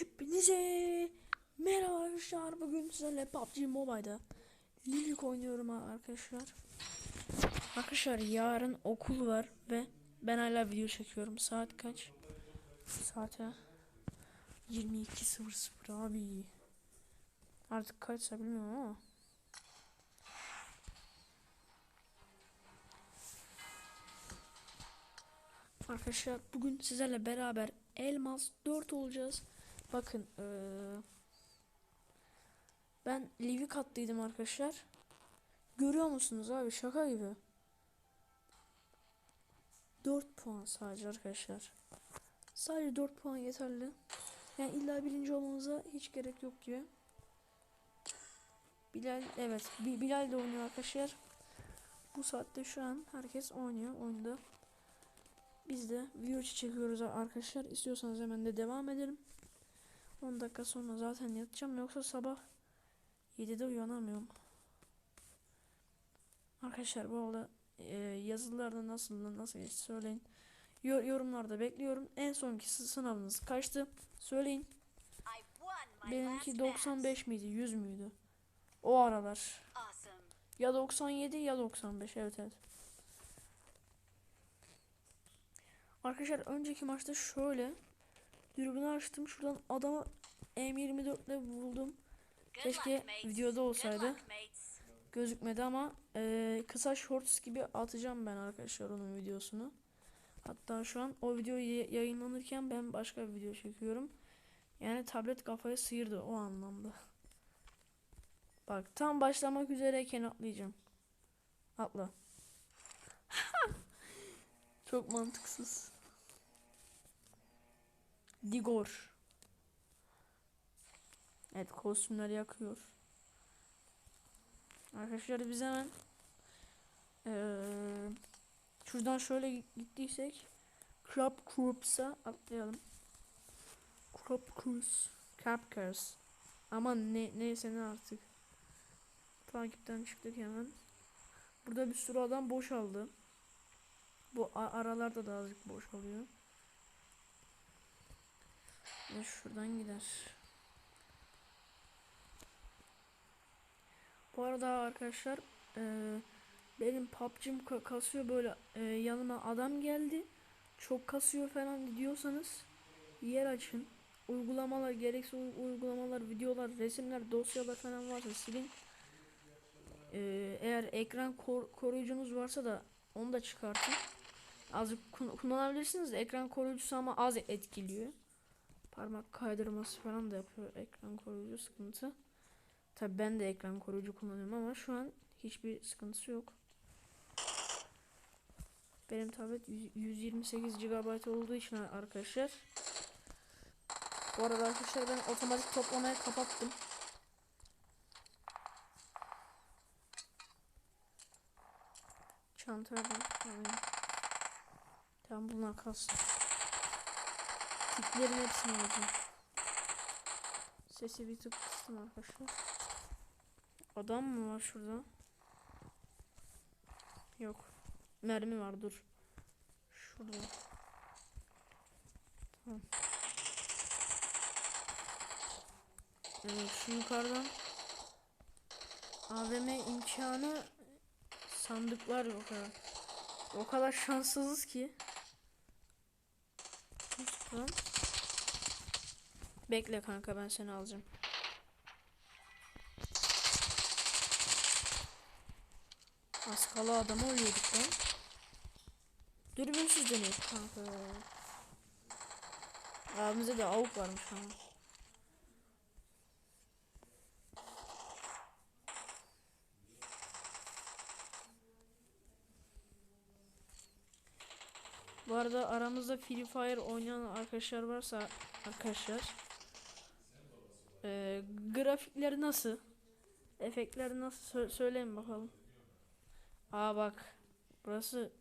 Hepinize merhaba arkadaşlar. Bugün sizlerle PUBG Mobile'da Lilik oynuyorum arkadaşlar. Arkadaşlar yarın okul var ve ben hala video çekiyorum. Saat kaç? Saate 22.00 abi. Artık kaçsa bilmiyorum ama. Arkadaşlar bugün sizlerle beraber Elmas 4 olacağız. Bakın eee, ben Livi kattıydım arkadaşlar. Görüyor musunuz abi şaka gibi. 4 puan sadece arkadaşlar. Sadece 4 puan yeterli. Yani illa birinci olmanıza hiç gerek yok gibi. Bilal evet Bi- Bilal de oynuyor arkadaşlar. Bu saatte şu an herkes oynuyor oyunda. Biz de video çekiyoruz arkadaşlar. İstiyorsanız hemen de devam edelim. 10 dakika sonra zaten yatacağım yoksa sabah 7'de uyanamıyorum. Arkadaşlar bu arada e, yazılarda nasıl nasıl geçti söyleyin. Yo- yorumlarda bekliyorum. En sonki sı- sınavınız kaçtı? Söyleyin. Benimki last 95 miydi 100 müydü? O aralar. Ya 97 ya 95 evet evet. Arkadaşlar önceki maçta şöyle dürbünü açtım şuradan adamı M24 ile. Good Keşke videoda olsaydı. Gözükmedi ama eee, kısa shorts gibi atacağım ben arkadaşlar onun videosunu. Hatta şu an o video yayınlanırken ben başka bir video çekiyorum. Yani tablet kafayı sıyırdı o anlamda. Bak tam başlamak üzereyken atlayacağım. Atla. Çok mantıksız. Digor. Evet kostümler yakıyor. Arkadaşlar biz hemen eee, şuradan şöyle gittiysek Crab Cruise'a atlayalım. Crab Cruise. Crab Cruise. Ama ne neyse ne artık. Takipten çıktık hemen. Burada bir sürü adam boşaldı. Bu aralarda da azıcık boşalıyor. Ve şuradan gider. Bu arada arkadaşlar eee, benim PUBG'm ka- kasıyor böyle eee, yanıma adam geldi. Çok kasıyor falan diyorsanız yer açın. Uygulamalar gereksiz uy- uygulamalar, videolar, resimler, dosyalar falan varsa silin. Eee, eğer ekran kor- koruyucunuz varsa da onu da çıkartın. Azıcık kullanabilirsiniz. Ekran koruyucusu ama az etkiliyor. Parmak kaydırması falan da yapıyor ekran koruyucu sıkıntı. Tabi ben de ekran koruyucu kullanıyorum ama şu an hiçbir sıkıntısı yok. Benim tablet 100 128 GB olduğu için arkadaşlar. Bu arada arkadaşlar ben otomatik toplamayı kapattım. Çantaya da alayım. Tamam bunlar kalsın. Tiplerin hepsini alacağım. Sesi bir tık kıstım arkadaşlar. Adam mı var şurada? Yok. Mermi var dur. Şurada. Tamam. Evet şu yukarıdan AVM imkanı sandıklar o kadar. O kadar şanssızız ki. Lütfen. Bekle kanka ben seni alacağım. Az kala adamı ölüyorduk lan. Dürbünsüz deniyor kanka. Abimizde de avuk varmış ama. Bu arada aramızda Free Fire oynayan arkadaşlar varsa arkadaşlar grafikleri nasıl? Efektleri nasıl Sö- söyleyin bakalım. Aa bak. Burası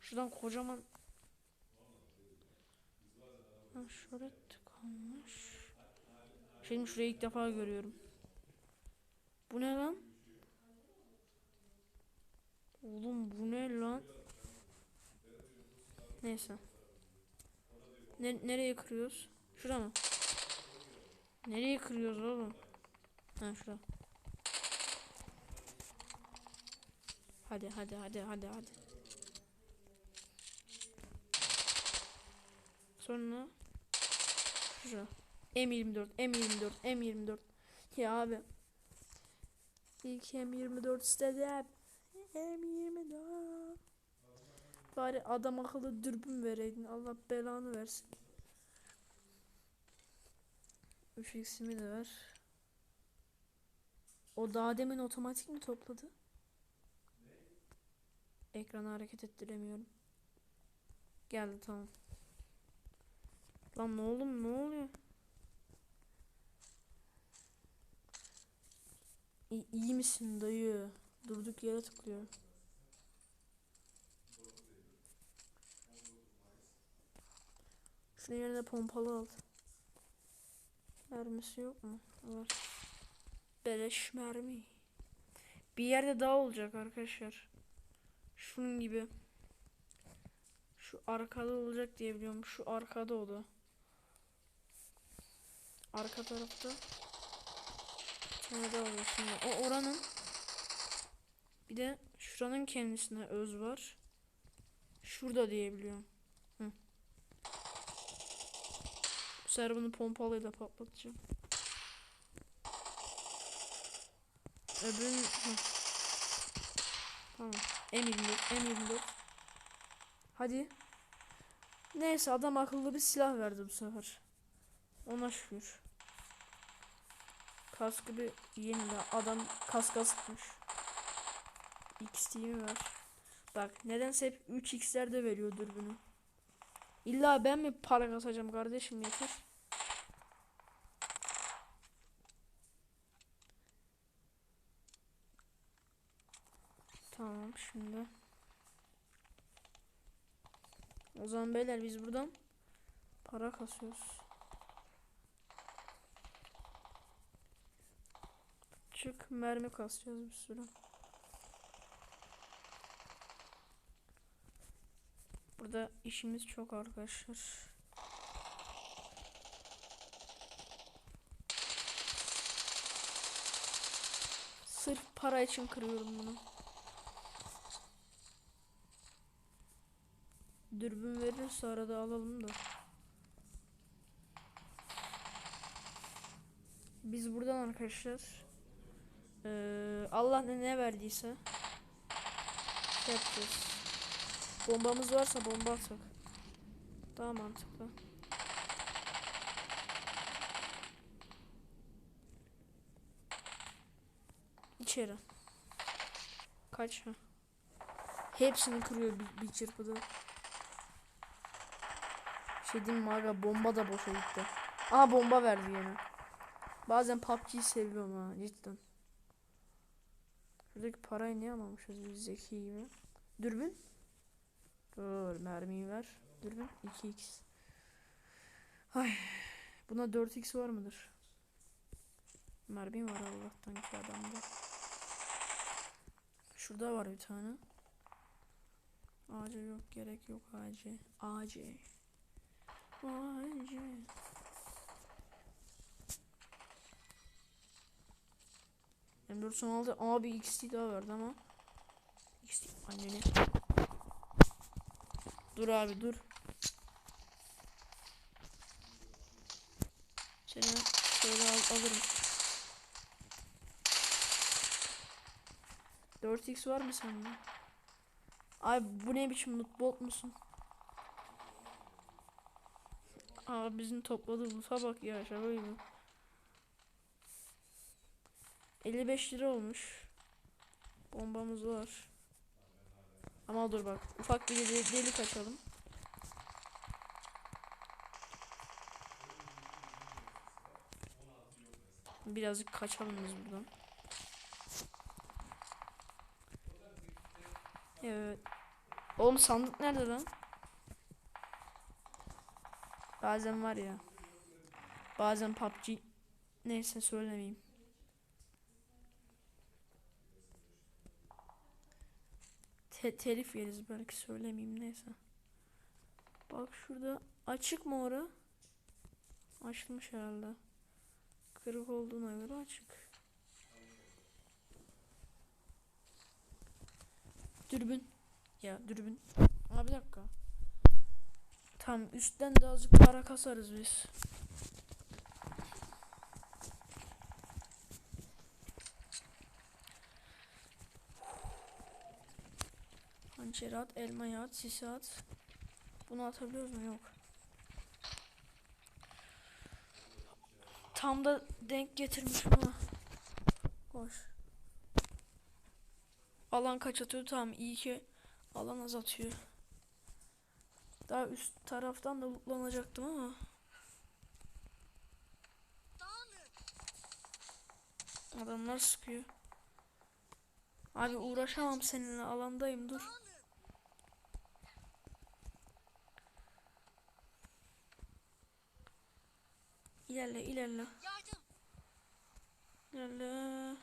şuradan kocaman ha, şöyle tıkanmış. Şimdi şurayı ilk defa görüyorum. Bu ne lan? Oğlum bu ne lan? Neyse. Ne, nereye kırıyoruz? Şura mı? Nereye kırıyoruz oğlum? Ha şurada. Hadi hadi hadi hadi hadi. Sonra şurada. M24, M24, M24. Ya abi. İlk M24 istedim. M24. Bari adam akıllı dürbün vereydin. Allah belanı versin. 3x'imi de ver. O daha demin otomatik mi topladı? Ekranı hareket ettiremiyorum. Geldi tamam. Lan ne oğlum ne oluyor? İyi, iyi misin dayı? Durduk yere tıklıyor. Şunun yerine pompalı al. Mermisi yok mu? Var. Beleş mermi. Bir yerde daha olacak arkadaşlar. Şunun gibi. Şu arkada olacak diye biliyorum. Şu arkada o da. Arka tarafta. Daha var şimdi. O oranın. Bir de şuranın kendisine öz var. Şurada diye biliyorum. Hı. Bu sefer bunu pompalıyla patlatacağım. Öbürün... Hı. Tamam. M24, M24. Hadi. Neyse adam akıllı bir silah verdi bu sefer. Ona şükür. Kaskı bir yeni de adam kaska sıkmış. XT'mi ver. Bak nedense hep 3x'lerde veriyor dürbünü. İlla ben mi para kasacağım kardeşim yeter. Tamam şimdi. O zaman beyler biz buradan para kasıyoruz. Çık mermi kasacağız bir sürü. Burada işimiz çok arkadaşlar. Sırf para için kırıyorum bunu. Dürbün verirse arada alalım da. Biz buradan arkadaşlar eee, Allah ne verdiyse şey yapacağız. Bombamız varsa bomba atsak. Daha mantıklı. İçeri. Kaç ha? Hepsini kırıyor bir, bir çırpıda. Şey diyeyim mi aga bomba da boşa gitti. Aa bomba verdi yine. Bazen PUBG'yi seviyorum ha cidden. Şuradaki parayı niye almamışız biz zeki gibi. Dürbün. Dur mermiyi ver. Dürbün 2x. Ay. Buna 4x var mıdır? Mermi var Allah'tan ki adamda. Şurada var bir tane. AC yok gerek yok AC. AC. AC. M416 abi XT daha verdi ama. XT anneni. Dur abi dur. Seni şöyle al, alırım. 4x var mı sende? Ay bu ne biçim loot bot musun? Aa bizim topladığı loot'a bak ya şaka gibi. 55 lira olmuş. Bombamız var. Ama dur bak. Ufak bir de- delik açalım. Birazcık kaçalım biz buradan. Evet. Oğlum sandık nerede lan? Bazen var ya. Bazen PUBG neyse söylemeyeyim. Te telif yeriz belki söylemeyeyim neyse. Bak şurada açık mı ora? Açılmış herhalde. Kırık olduğuna göre açık. Dürbün. Ya dürbün. Aa bir dakika. Tam üstten de azıcık para kasarız biz. Hançeri at, elmayı at, sisi at. Bunu atabiliyoruz mu? Yok. Tam da denk getirmişim ha. Hoş. Alan kaç atıyor? Tamam iyi ki alan az atıyor. Daha üst taraftan da lootlanacaktım ama. Adamlar sıkıyor. Abi uğraşamam seninle alandayım dur. İlerle ilerle. Yardım. İlerle.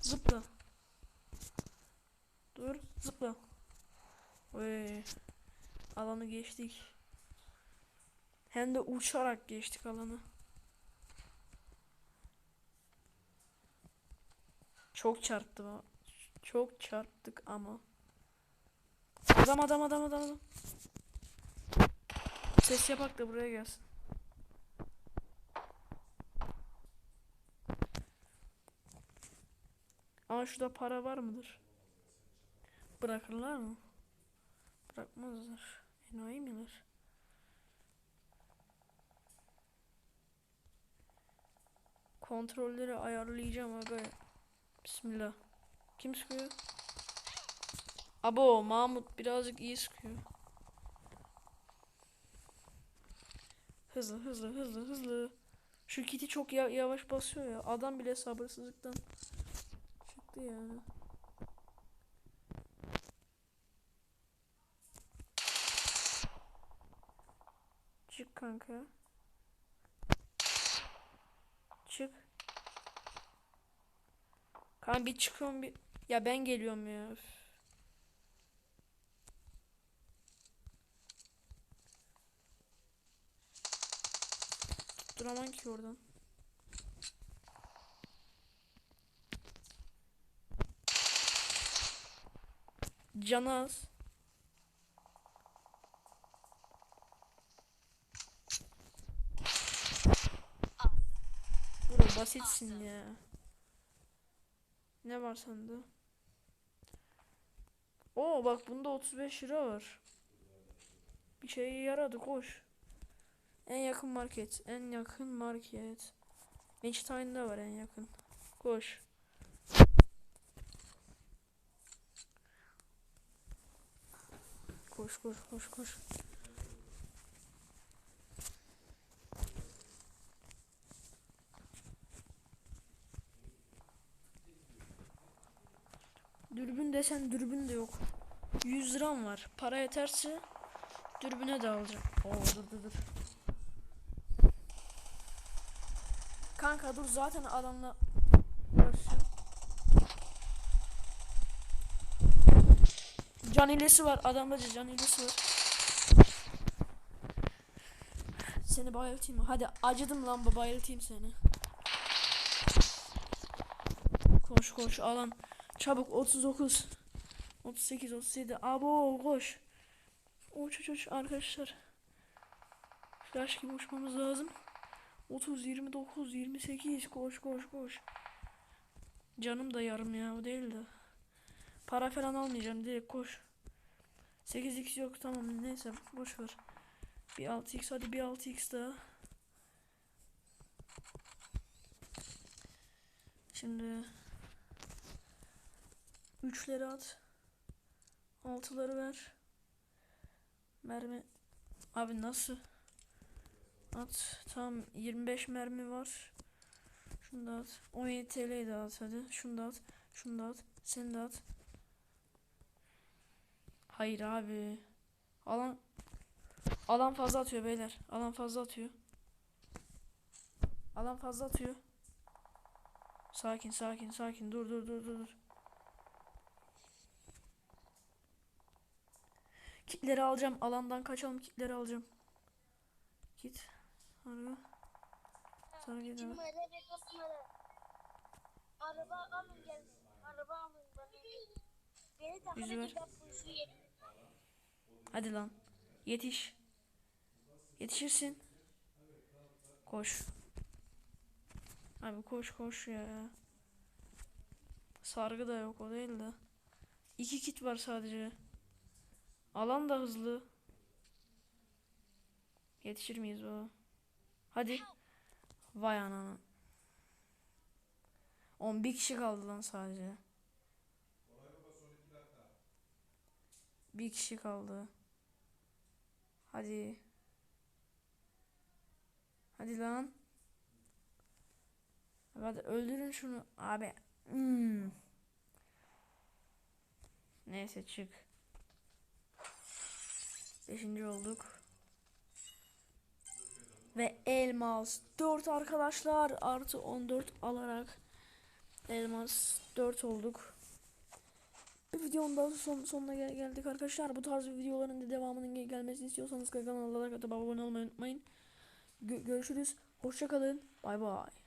Zıpla. Dur zıpla. Vay. Alanı geçtik. Hem de uçarak geçtik alanı. Çok çarptı ama. Çok çarptık ama. Adam adam adam adam adam. Ses yapak da buraya gelsin. Ama şurada para var mıdır? Bırakırlar mı? Bırakmazlar. Enayi miler? Kontrolleri ayarlayacağım aga. Bismillah. Kim sıkıyor? Abo Mahmut birazcık iyi sıkıyor. Hızlı hızlı hızlı hızlı. Şu kiti çok ya- yavaş basıyor ya. Adam bile sabırsızlıktan çıktı yani. Çık kanka. Çık. Kanka bir çıkıyorum bir. Ya ben geliyorum ya. Tutturamam ki oradan. Canı az. Bro basitsin ya. Ne var sende? Oo bak bunda 35 lira var. Bir şeye yaradı koş. En yakın market. En yakın market. Einstein'da var en yakın. Koş. Koş koş koş koş. Dürbün desen dürbün de yok. 100 liram var. Para yeterse dürbüne de alacağım. Oo dur dur dur. Kanka dur zaten adamla Can hilesi var. Adamda can hilesi var. Seni bayıltayım? Hadi acıdım lan bayıltayım seni. Koş koş alan. Çabuk 39 38 37 Abo koş. Uç uç uç arkadaşlar. Flash gibi uçmamız lazım. 30 29 28 koş koş koş. Canım da yarım ya o değil de. Para falan almayacağım direkt koş. 8x yok tamam neyse boş ver. Bir 6x hadi bir 6x daha. Şimdi Üçleri at. Altıları ver. Mermi. Abi nasıl? At. Tam 25 mermi var. Şunu da at. 17 TL'yi de at hadi. Şunu da at. Şunu da at. Seni de at. Hayır abi. Alan Alan fazla atıyor beyler. Alan fazla atıyor. Alan fazla atıyor. Sakin sakin sakin. Dur dur dur dur dur. Kitleri alacağım. Alandan kaçalım. Kitleri alacağım. Kit. Harbi. Sana numara. Araba alın gel. Araba alın. Beni takip Hadi lan. Yetiş. Yetişirsin. Koş. Abi koş koş ya. Sargı da yok o değil de. İki kit var sadece. Alan da hızlı. Yetişir miyiz o? Hadi. Vay anana. 11 kişi kaldı lan sadece. Bir kişi kaldı. Hadi. Hadi lan. Hadi öldürün şunu abi. Hmm. Neyse çık. Beşinci olduk. Ve elmas 4 arkadaşlar artı 14 alarak elmas 4 olduk. Bir videonun daha son, sonuna gel- geldik arkadaşlar. Bu tarz videoların da devamının gel- gelmesini istiyorsanız atıp abone olmayı unutmayın. Gö- görüşürüz. Hoşça kalın. Bay bay.